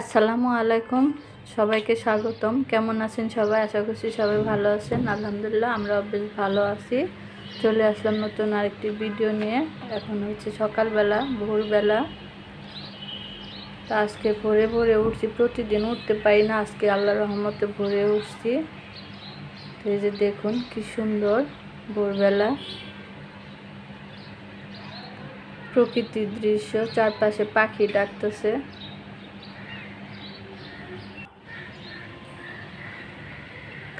আসসালামু আলাইকুম, সবাইকে স্বাগতম। কেমন আছেন সবাই? আশা করছি সবাই ভালো আছেন। আলহামদুলিল্লাহ আমরা বেশ ভালো আছি। চলে আসলাম নতুন আরেকটি ভিডিও নিয়ে। এখন হচ্ছে সকালবেলা, ভোরবেলা। তা আজকে ভোরে ভোরে উঠছি, প্রতিদিন উঠতে পারি না। আজকে আল্লাহ রহমতে ভোরে উঠছি। তো এই যে দেখুন কি সুন্দর ভোরবেলা। প্রকৃতির দৃশ্য, চারপাশে পাখি ডাকতেছে।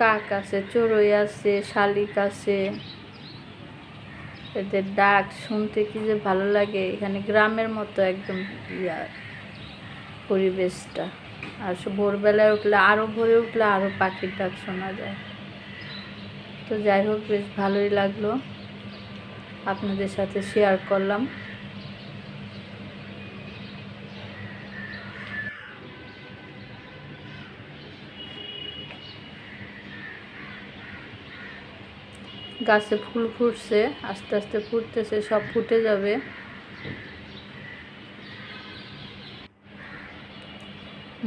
কাক আছে, চড়ুই আছে, শালিক আছে। এদের ডাক শুনতে কি যে ভালো লাগে? এখানে গ্রামের মতো একদম ইয়া পরিবেশটা। আর ভোরবেলায় উঠলে আরও ভোরে উঠলে আরও পাখির ডাক শোনা যায়। তো যাই হোক, বেশ ভালোই লাগল। আপনাদের সাথে শেয়ার করলাম। গাছে ফুল ফুটছে, আস্তে আস্তে ফুটতেছে, সব ফুটে যাবে।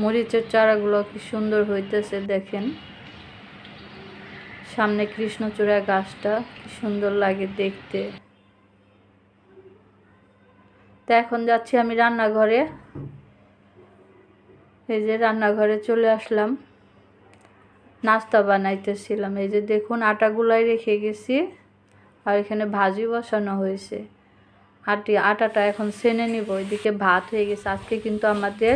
মরিচের চারাগুলো কি সুন্দর হইতেছে, দেখেন। সামনে কৃষ্ণচূড়া গাছটা, কি সুন্দর লাগে দেখতে। তো এখন যাচ্ছি আমি রান্নাঘরে। এই যে রান্নাঘরে চলে আসলাম। নাস্তা বানাইতেছিলাম। এই যে দেখুন, আটাগুলাই রেখে গেছি আর এখানে ভাজি বসানো হয়েছে। আটি, আটাটা এখন সেনে নিব। ওইদিকে ভাত হয়ে গেছে। আজকে কিন্তু আমাদের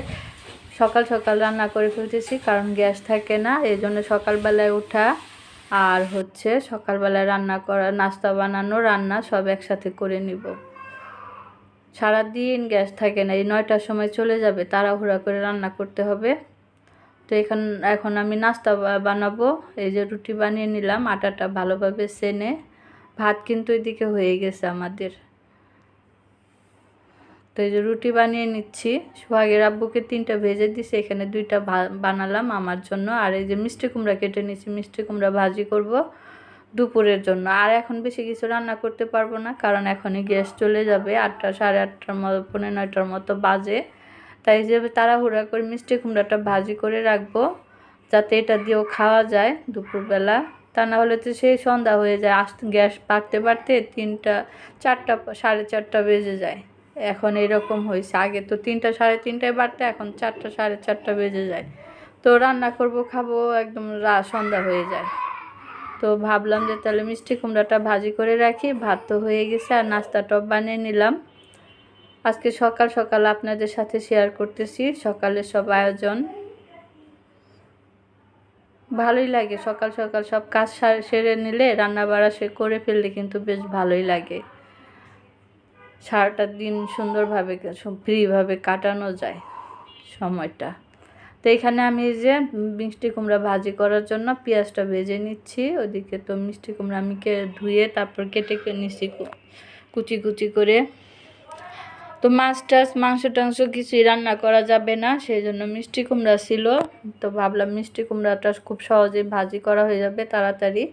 সকাল সকাল রান্না করে ফেলতেছি কারণ গ্যাস থাকে না, এই জন্য সকালবেলায় ওঠা আর হচ্ছে সকালবেলায় রান্না করা, নাস্তা বানানো, রান্না সব একসাথে করে নিব। সারাদিন গ্যাস থাকে না, এই নয়টার সময় চলে যাবে, তাড়াহুড়া করে রান্না করতে হবে। তো এখন এখন আমি নাস্তা বানাবো। এই যে রুটি বানিয়ে নিলাম, আটাটা ভালোভাবে সেনে। ভাত কিন্তু এদিকে হয়ে গেছে আমাদের। তো এই যে রুটি বানিয়ে নিচ্ছি। সোহাগের আব্বুকে তিনটা ভেজে দিছি, এখানে দুইটা বানালাম আমার জন্য। আর এই যে মিষ্টি কুমড়া কেটে নিচ্ছি মিষ্টি কুমড়া ভাজি করব দুপুরের জন্য। আর এখন বেশি কিছু রান্না করতে পারব না, কারণ এখনই গ্যাস চলে যাবে। আটটা, সাড়ে আটটার মতো পনেরো নয়টার মতো বাজে। তাই যে তাড়াহুড়া করে মিষ্টি কুমড়াটা ভাজি করে রাখব, যাতে এটা দিয়েও খাওয়া যায় দুপুরবেলা। তা না হলে তো সেই সন্ধ্যা হয়ে যায় আস গ্যাস পাকতে পারতে তিনটা, চারটা, সাড়ে চারটা বেজে যায়। এখন এরকম হয়েছে, আগে তো তিনটা, সাড়ে তিনটায় বাড়তে, এখন চারটা, সাড়ে চারটা বেজে যায়। তো রান্না করব, খাব, একদম রা, সন্ধ্যা হয়ে যায়। তো ভাবলাম যে তাহলে মিষ্টি কুমড়াটা ভাজি করে রাখি, ভাত তো হয়ে গেছে, আর নাস্তাটাও বানিয়ে নিলাম। আজকে সকাল সকাল আপনাদের সাথে শেয়ার করতেছি। সকালের সব আয়োজন ভালোই লাগে। সকাল সকাল সব কাজ সেরে নিলে রান্না বাড়া সে করে ফেললে কিন্তু বেশ ভালোই লাগে। সারাটা দিন সুন্দরভাবে ফ্রিভাবে কাটানো যায় সময়টা। তো এখানে আমি যে মিষ্টি কুমড়া ভাজি করার জন্য পেঁয়াজটা ভেজে নিচ্ছি। ওদিকে তো মিষ্টি কুমড়া আমি ধুয়ে তারপর কেটে নিচ্ছি কুচি কুচি করে তো মাছ টাছ, মাংস টাংস কিছুই রান্না করা যাবে না সেই জন্য মিষ্টি কুমড়া ছিল। তো ভাবলাম মিষ্টি কুমড়াটা খুব সহজেই ভাজি করা হয়ে যাবে তাড়াতাড়ি।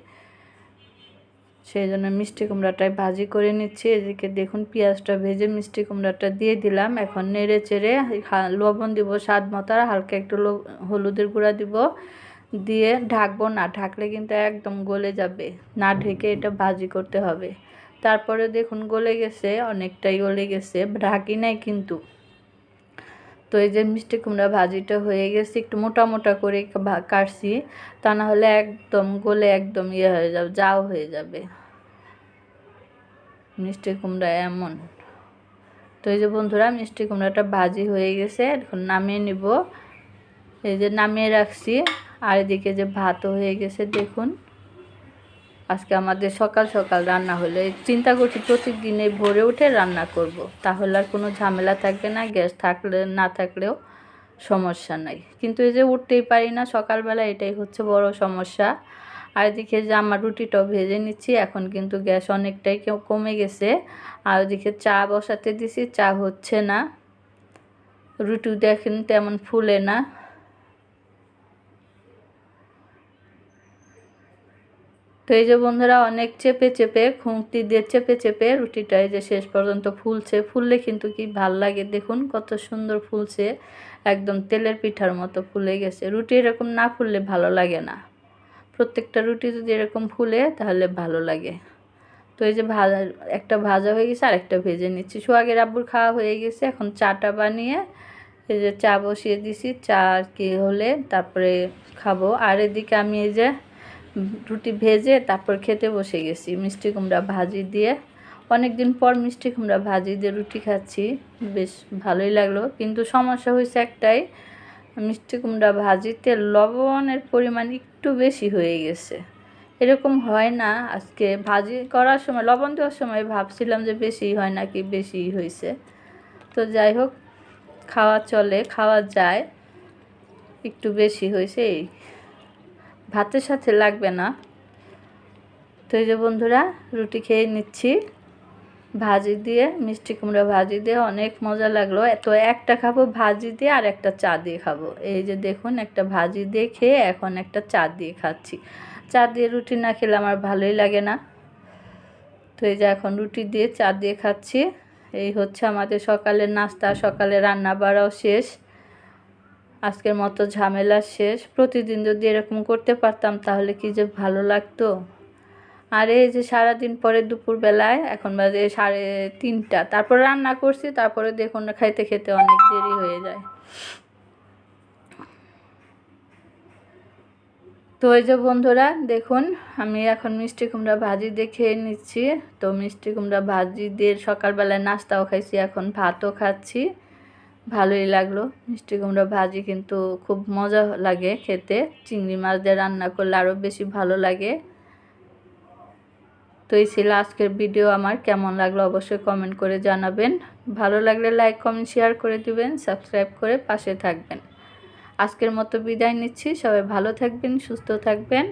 সেই জন্য মিষ্টি কুমড়াটাই ভাজি করে নিচ্ছি। এদিকে দেখুন পেঁয়াজটা ভেজে মিষ্টি কুমড়াটা দিয়ে দিলাম। এখন নেড়ে চেড়ে লবণ দিব স্বাদ মতো আর হালকা একটু হলুদের গুঁড়া দিব। দিয়ে ঢাকবো না, ঢাকলে কিন্তু একদম গলে যাবে। না ঢেকে এটা ভাজি করতে হবে। তারপরে দেখুন গলে গেছে, অনেকটাই গলে গেছে, ঢাকি নাই কিন্তু। তো এই যে মিষ্টি কুমড়া ভাজিটা হয়ে গেছে, একটু মোটা মোটা করে কাটছি, তা না হলে একদম গলে একদম ইয়ে হয়ে যাবে, যাও হয়ে যাবে। মিষ্টি কুমড়া এমন। তো এই যে বন্ধুরা, মিষ্টি কুমড়াটা ভাজি হয়ে গেছে, এখন নামিয়ে নিব। এই যে নামিয়ে রাখছি, আর এদিকে যে ভাতও হয়ে গেছে, দেখুন। আজকে আমাদের সকাল সকাল রান্না হলে। চিন্তা করছি প্রতিদিনে ভোরে উঠে রান্না করব। তাহলে আর কোনো ঝামেলা থাকবে না, গ্যাস থাকলে, না থাকলেও সমস্যা নাই। কিন্তু এই যে উঠতেই পারি না সকালবেলা, এটাই হচ্ছে বড় সমস্যা। আর এদিকে যে আমার রুটিটাও ভেজে নিচ্ছি, এখন কিন্তু গ্যাস অনেকটাই কমে গেছে। আর ওদিকে চা বসাতে দিছি, চা হচ্ছে না। রুটি দেখেন তেমন ফুলে না। তো এই যে বন্ধুরা অনেক চেপে চেপে খুঁটি দিয়ে চেপে চেপে রুটিটা এই যে শেষ পর্যন্ত ফুলছে। ফুললে কিন্তু কি ভালো লাগে দেখুন, কত সুন্দর ফুলছে। একদম তেলের পিঠার মতো ফুলে গেছে। রুটি এরকম না ফুললে ভালো লাগে না। প্রত্যেকটা রুটি যদি এরকম ফুলে তাহলে ভালো লাগে। তো এই যে ভাজা, একটা ভাজা হয়ে গেছে আর একটা ভেজে নিচ্ছি। সোহাগের আব্বুর খাওয়া হয়ে গেছে। এখন চাটা বানিয়ে এই যে চা বসিয়ে দিছি। চা কি হলে তারপরে খাব। আর এদিকে আমি এই যে রুটি ভেজে তারপর খেতে বসে গেছি। মিষ্টি কুমড়া ভাজি দিয়ে অনেক দিন পর মিষ্টি কুমড়া ভাজি দিয়ে রুটি খাচ্ছি। বেশ ভালোই লাগল। কিন্তু সমস্যা হয়েছে একটাই, মিষ্টি কুমড়া ভাজিতে লবণের পরিমাণ একটু বেশি হয়ে গেছে। এরকম হয় না। আজকে ভাজি করার সময়, লবণ দেওয়ার সময় ভাবছিলাম যে বেশি হয় নাকি বেশি হয়েছে। তো যাই হোক, খাওয়া চলে, খাওয়া যায়। একটু বেশি হয়েছে এই। ভাতের সাথে লাগবে না। তো এই যে বন্ধুরা, রুটি খেয়ে নিচ্ছি। ভাজি দিয়ে, মিষ্টি কুমড়া ভাজি দিয়ে অনেক মজা লাগল। তো একটা খাব ভাজি দিয়ে আর একটা চা দিয়ে খাব। এই যে দেখুন, একটা ভাজি দিয়ে খেয়ে এখন একটা চা দিয়ে খাচ্ছি। চা দিয়ে রুটি না খেলে আমার ভালোই লাগে না। তো এই যে এখন রুটি দিয়ে চা দিয়ে খাচ্ছি। এই হচ্ছে আমাদের সকালের নাস্তা সকালে রান্না বাড়াও শেষ। আজকের মতো ঝামেলা শেষ। প্রতিদিন যদি এরকম করতে পারতাম, তাহলে কি যে ভালো লাগতো? আর, এই যে সারাদিন পরে দুপুরবেলায়, এখন বাজে সাড়ে তিনটা। তারপর রান্না করছি, তারপরে দেখুন, খাইতে খেতে অনেক দেরি হয়ে যায়। তো ওই যে বন্ধুরা, দেখুন, আমি এখন মিষ্টি কুমড়া ভাজি দিয়ে খেয়ে নিচ্ছি। তো মিষ্টি কুমড়া ভাজি দিয়ে সকালবেলায় নাস্তাও খাইছি, এখন ভাতও খাচ্ছি। ভালোই লাগল। মিষ্টি কুমড়া ভাজি কিন্তু খুব মজা লাগে খেতে। চিংড়ি মাছ দিয়ে রান্না করলে আরও বেশি ভালো লাগে। তো এই ছিল আজকের ভিডিও আমার। কেমন লাগল অবশ্যই কমেন্ট করে জানাবেন। ভালো লাগলে লাইক কমেন্ট শেয়ার করে দিবেন সাবস্ক্রাইব করে পাশে থাকবেন। আজকের মতো বিদায় নিচ্ছি। সবাই ভালো থাকবেন, সুস্থ থাকবেন।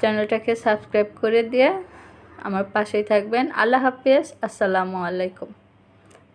চ্যানেলটাকে সাবস্ক্রাইব করে দিয়ে আমার পাশেই থাকবেন। আল্লাহ হাফেজ। আসসালামু আলাইকুম।